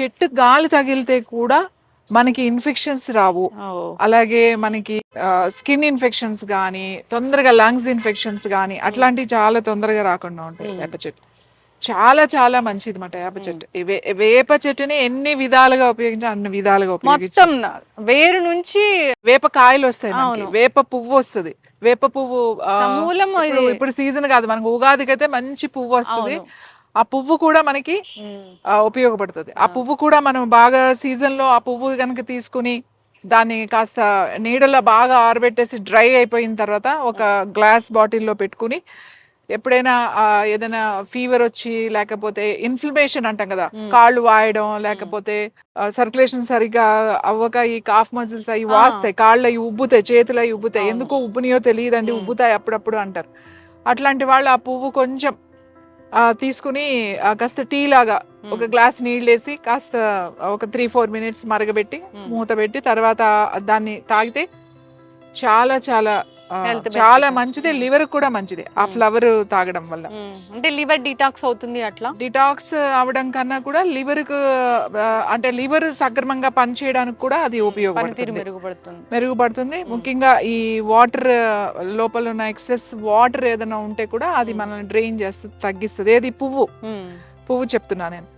చెట్టు గాలి తగిలితే కూడా మనకి ఇన్ఫెక్షన్స్ రావు. అలాగే మనకి స్కిన్ ఇన్ఫెక్షన్స్ కానీ తొందరగా లంగ్స్ ఇన్ఫెక్షన్స్ కానీ అట్లాంటివి చాలా తొందరగా రాకుండా ఉంటాయి Mm. వేప చెట్టు. చాలా చాలా మంచిది మాట వేప చెట్టు. ఈ వే- వేప చెట్టుని ఎన్ని విధాలుగా ఉపయోగించి అన్ని విధాలుగా ఉపయోగించి. వేరు నుంచి వేప కాయలు వస్తాయి మనకి. వేప పువ్వు వస్తుంది. వేప పువ్వు ఇప్పుడు- సీజన్ కాదు. మనకు ఉగాదికి అయితే మంచి పువ్వు వస్తుంది. ఆ పువ్వు కూడా మనకి ఉపయోగపడుతుంది. ఆ పువ్వు కూడా మనం బాగా సీజన్లో ఆ పువ్వు కనుక తీసుకుని దాన్ని కాస్త నీడలో బాగా ఆరబెట్టేసి డ్రై అయిపోయిన తర్వాత ఒక గ్లాస్ బాటిల్లో పెట్టుకుని ఎప్పుడైనా ఏదైనా ఫీవర్ వచ్చి లేకపోతే ఇన్ఫ్లమేషన్ అంటాం కదా కాళ్ళు వాయడం లేకపోతే సర్క్యులేషన్ సరిగ్గా అవ్వక ఈ కాఫ్ మజిల్స్ అవి వాస్తాయి కాళ్ళు అవి ఉబ్బుతాయి చేతులు అవి ఉబ్బుతాయి. ఎందుకో ఉబ్బునియో తెలియదండి. ఉబ్బుతాయి అప్పుడప్పుడు అంటారు. అట్లాంటి వాళ్ళు ఆ పువ్వు కొంచెం తీసుకుని కాస్త టీ లాగా ఒక గ్లాస్ నీళ్ళు వేసి కాస్త ఒక త్రీ ఫోర్ మినిట్స్ మరగబెట్టి. మూత పెట్టి తర్వాత దాన్ని తాగితే చాలా చాలా చాలా. మంచిది లివర్ కూడా మంచిది ఆ. ఫ్లవర్ తాగడం వల్ల. ఉమ్. అంటే లివర్ డిటాక్స్ అవుతుంది అట్లా? డిటాక్స్ అవడం కన్నా కూడా లివర్ అంటే లివర్ సక్రమంగా పనిచేయడానికి కూడా అది ఉపయోగపడుతుంది. మెరుగుపడుతుంది. ముఖ్యంగా ఈ వాటర్ లోపల ఉన్న ఎక్సెస్ వాటర్ ఏదైనా ఉంటే కూడా అది. మనల్ని డ్రైన్ చేస్తుంది తగ్గిస్తుంది. ఏది? పువ్వు. పువ్వు చెప్తున్నా నేను.